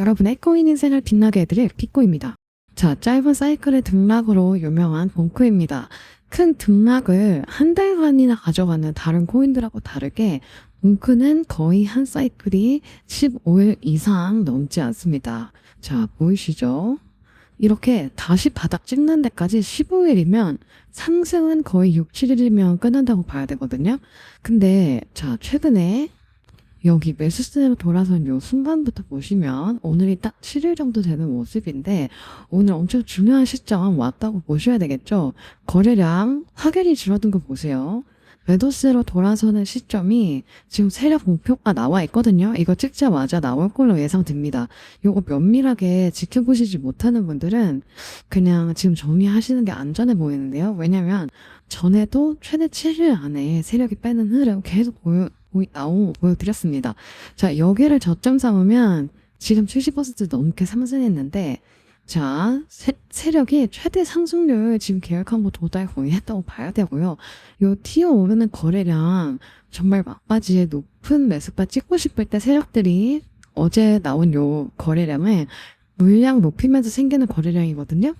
여러분의 코인 인생을 빛나게 해드릴 비코입니다. 자, 짧은 사이클의 등락으로 유명한 봉크입니다. 큰 등락을 한 달간이나 가져가는 다른 코인들하고 다르게 봉크는 거의 한 사이클이 15일 이상 넘지 않습니다. 자, 보이시죠? 이렇게 다시 바닥 찍는 데까지 15일이면 상승은 거의 6, 7일이면 끝난다고 봐야 되거든요. 근데 자, 최근에 여기 매수세로 돌아선 요 순간부터 보시면 오늘이 딱 7일 정도 되는 모습인데 오늘 엄청 중요한 시점 왔다고 보셔야 되겠죠. 거래량 확연히 줄어든 거 보세요. 매도세로 돌아서는 시점이 지금 세력 목표가 나와 있거든요. 이거 찍자마자 나올 걸로 예상됩니다. 요거 면밀하게 지켜보시지 못하는 분들은 그냥 지금 정리하시는 게 안전해 보이는데요. 왜냐면 전에도 최대 7일 안에 세력이 빼는 흐름 계속 보여, 보이, 나오, 보여드렸습니다. 자, 여기를 저점 삼으면 지금 70% 넘게 상승했는데, 자, 세, 세력이 최대 상승률 지금 계획한 거 도달 거의 했다고 봐야 되고요. 요 티어 오르는 거래량 정말 막바지에 높은 매수가 찍고 싶을 때 세력들이 어제 나온 요 거래량을 물량 높이면서 생기는 거래량이거든요.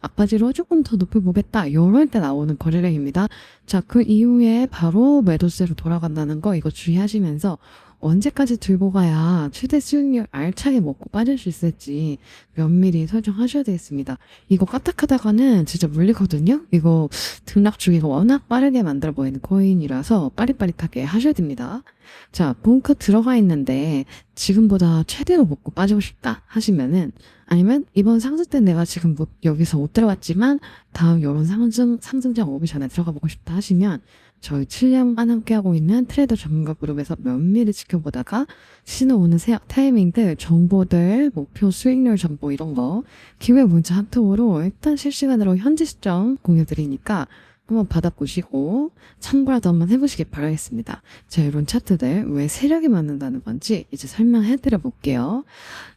막바지로 조금 더 높이 보겠다. 이럴 때 나오는 거래량입니다. 자, 그 이후에 바로 매도세로 돌아간다는 거 이거 주의하시면서 언제까지 들고 가야 최대 수익률 알차게 먹고 빠질 수 있을지 면밀히 설정하셔야 되겠습니다. 이거 까딱하다가는 진짜 물리거든요? 이거 등락 주기가 워낙 빠르게 만들어 보이는 코인이라서 빠릿빠릿하게 하셔야 됩니다. 자, 본크 들어가 있는데 지금보다 최대로 먹고 빠지고 싶다 하시면은 아니면 이번 상승 때 내가 지금 못, 여기서 못 들어갔지만 다음 이런 상승, 상승장 오기 전에 들어가 보고 싶다 하시면 저희 7년만 함께하고 있는 트레이더 전문가 그룹에서 면밀히 지켜보다가 신호 오는 세약 타이밍들, 정보들, 목표 수익률 정보 이런 거 기회 문자 한 통으로 일단 실시간으로 현지 시점 공유드리니까 한번 받아보시고 참고라도 한번 해보시길 바라겠습니다. 자, 이런 차트들 왜 세력이 맞는다는 건지 이제 설명해 드려 볼게요.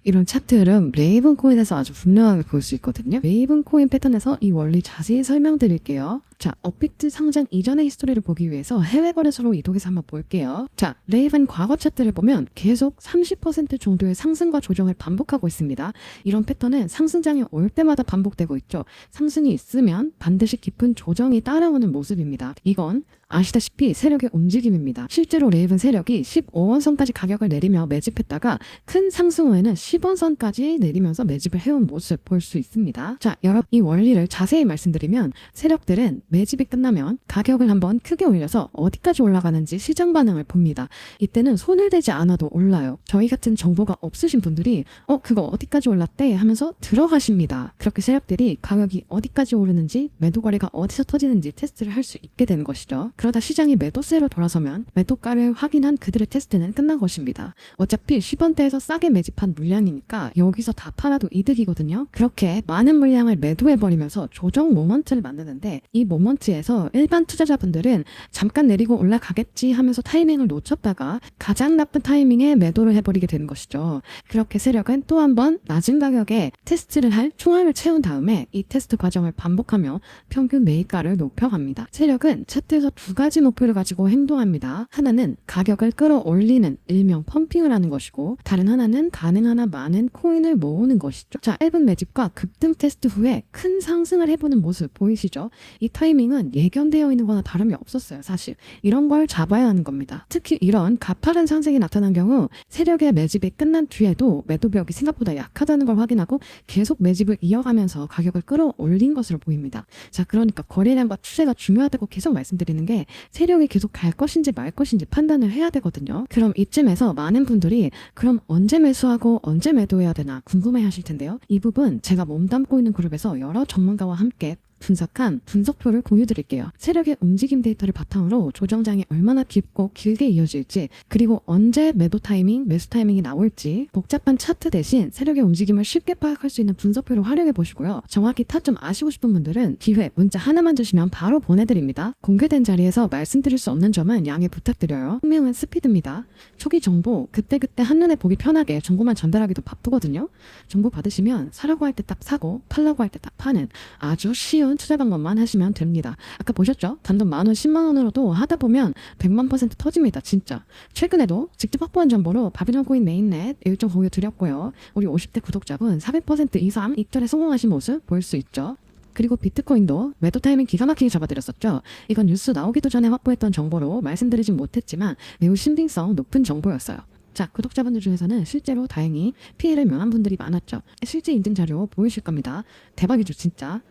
이런 차트들은 레이븐 코인에서 아주 분명하게 볼 수 있거든요. 레이븐 코인 패턴에서 이 원리 자세히 설명드릴게요. 자, 업비트 상장 이전의 히스토리를 보기 위해서 해외 거래소로 이동해서 한번 볼게요. 자, 레이븐 과거 차트를 보면 계속 30% 정도의 상승과 조정을 반복하고 있습니다. 이런 패턴은 상승장이 올 때마다 반복되고 있죠. 상승이 있으면 반드시 깊은 조정이 따라오는 모습입니다. 이건 아시다시피 세력의 움직임입니다. 실제로 레이븐 세력이 15원 선까지 가격을 내리며 매집했다가 큰 상승 후에는 10원 선까지 내리면서 매집을 해온 모습 볼 수 있습니다. 자, 여러분 이 원리를 자세히 말씀드리면 세력들은 매집이 끝나면 가격을 한번 크게 올려서 어디까지 올라가는지 시장 반응을 봅니다. 이때는 손을 대지 않아도 올라요. 저희 같은 정보가 없으신 분들이 어 그거 어디까지 올랐대 하면서 들어가십니다. 그렇게 세력들이 가격이 어디까지 오르는지 매도 거래가 어디서 터지는지 테스트를 할 수 있게 되는 것이죠. 그러다 시장이 매도세로 돌아서면 매도가를 확인한 그들의 테스트는 끝난 것입니다. 어차피 10원대에서 싸게 매집한 물량이니까 여기서 다 팔아도 이득이거든요. 그렇게 많은 물량을 매도해버리면서 조정 모먼트를 만드는데 이 모먼트에서 일반 투자자분들은 잠깐 내리고 올라가겠지 하면서 타이밍을 놓쳤다가 가장 나쁜 타이밍에 매도를 해버리게 되는 것이죠. 그렇게 세력은 또 한 번 낮은 가격에 테스트를 할 총알을 채운 다음에 이 테스트 과정을 반복하며 평균 매입가를 높여갑니다. 세력은 차트에서 두 가지 목표를 가지고 행동합니다. 하나는 가격을 끌어올리는 일명 펌핑을 하는 것이고 다른 하나는 가능하나 많은 코인을 모으는 것이죠. 자, 1분 매집과 급등 테스트 후에 큰 상승을 해보는 모습 보이시죠? 이 타이밍은 예견되어 있는 거나 다름이 없었어요, 사실. 이런 걸 잡아야 하는 겁니다. 특히 이런 가파른 상승이 나타난 경우 세력의 매집이 끝난 뒤에도 매도벽이 생각보다 약하다는 걸 확인하고 계속 매집을 이어가면서 가격을 끌어올린 것으로 보입니다. 자, 그러니까 거래량과 추세가 중요하다고 계속 말씀드리는 게 세력이 계속 갈 것인지 말 것인지 판단을 해야 되거든요. 그럼 이쯤에서 많은 분들이 그럼 언제 매수하고 언제 매도해야 되나 궁금해 하실 텐데요. 이 부분 제가 몸담고 있는 그룹에서 여러 전문가와 함께 분석한 분석표를 공유드릴게요. 세력의 움직임 데이터를 바탕으로 조정장이 얼마나 깊고 길게 이어질지, 그리고 언제 매도 타이밍, 매수 타이밍이 나올지, 복잡한 차트 대신 세력의 움직임을 쉽게 파악할 수 있는 분석표를 활용해 보시고요. 정확히 타점 아시고 싶은 분들은 기회 문자 하나만 주시면 바로 보내드립니다. 공개된 자리에서 말씀드릴 수 없는 점은 양해 부탁드려요. 분명한 스피드입니다. 초기 정보 그때그때 한눈에 보기 편하게 정보만 전달하기도 바쁘거든요. 정보 받으시면 사라고 할 때 딱 사고 팔라고 할 때 딱 파는 아주 쉬운 쉬운 투자 방법만 하시면 됩니다. 아까 보셨죠? 단돈 만원, 10만원으로도 하다 보면 100만 퍼센트 터집니다. 진짜. 최근에도 직접 확보한 정보로 바비론 코인 메인넷 일정 공유 드렸고요. 우리 50대 구독자분 400% 이상 입절에 성공하신 모습 볼 수 있죠. 그리고 비트코인도 매도 타이밍 기가 막히게 잡아드렸었죠. 이건 뉴스 나오기도 전에 확보했던 정보로 말씀드리진 못했지만 매우 신빙성 높은 정보였어요. 자, 구독자분들 중에서는 실제로 다행히 피해를 면한 분들이 많았죠. 실제 인증 자료 보이실 겁니다. 대박이죠, 진짜.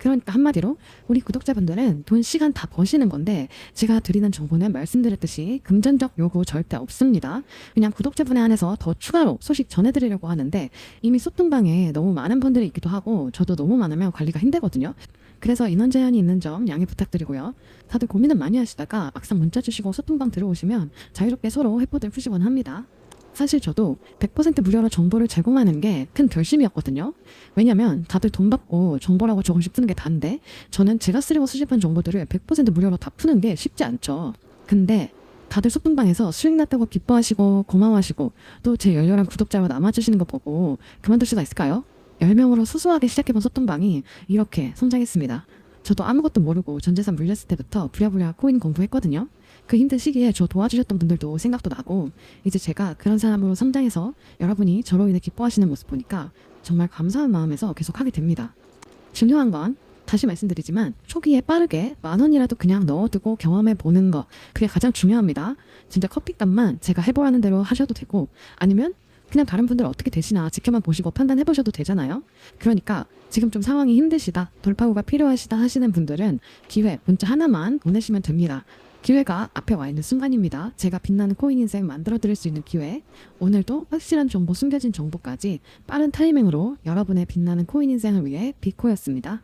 그러니까 한마디로 우리 구독자분들은 돈 시간 다 버시는 건데 제가 드리는 정보는 말씀드렸듯이 금전적 요구 절대 없습니다. 그냥 구독자분에 한해서 더 추가로 소식 전해드리려고 하는데 이미 소통방에 너무 많은 분들이 있기도 하고 저도 너무 많으면 관리가 힘들거든요. 그래서 인원 제한이 있는 점 양해 부탁드리고요. 다들 고민은 많이 하시다가 막상 문자 주시고 소통방 들어오시면 자유롭게 서로 해포들 푸시곤 합니다. 사실 저도 100% 무료로 정보를 제공하는 게 큰 결심이었거든요. 왜냐면 다들 돈 받고 정보라고 조금씩 푸는 게 다인데 저는 제가 쓰려고 수집한 정보들을 100% 무료로 다 푸는 게 쉽지 않죠. 근데 다들 소품방에서 수익 났다고 기뻐하시고 고마워하시고 또 제 열렬한 구독자로 남아주시는 거 보고 그만둘 수가 있을까요? 10명으로 수수하게 시작해본 소통방이 이렇게 성장했습니다. 저도 아무것도 모르고 전재산 물렸을 때부터 부랴부랴 코인 공부했거든요. 그 힘든 시기에 저 도와주셨던 분들도 생각도 나고 이제 제가 그런 사람으로 성장해서 여러분이 저로 인해 기뻐하시는 모습 보니까 정말 감사한 마음에서 계속 하게 됩니다. 중요한 건 다시 말씀드리지만 초기에 빠르게 만 원이라도 그냥 넣어두고 경험해 보는 거 그게 가장 중요합니다. 진짜 커피값만 제가 해보라는 대로 하셔도 되고 아니면 그냥 다른 분들 어떻게 되시나 지켜만 보시고 판단해 보셔도 되잖아요. 그러니까 지금 좀 상황이 힘드시다 돌파구가 필요하시다 하시는 분들은 기회 문자 하나만 보내시면 됩니다. 기회가 앞에 와 있는 순간입니다. 제가 빛나는 코인 인생 만들어 드릴 수 있는 기회. 오늘도 확실한 정보, 숨겨진 정보까지 빠른 타이밍으로 여러분의 빛나는 코인 인생을 위해 비코였습니다.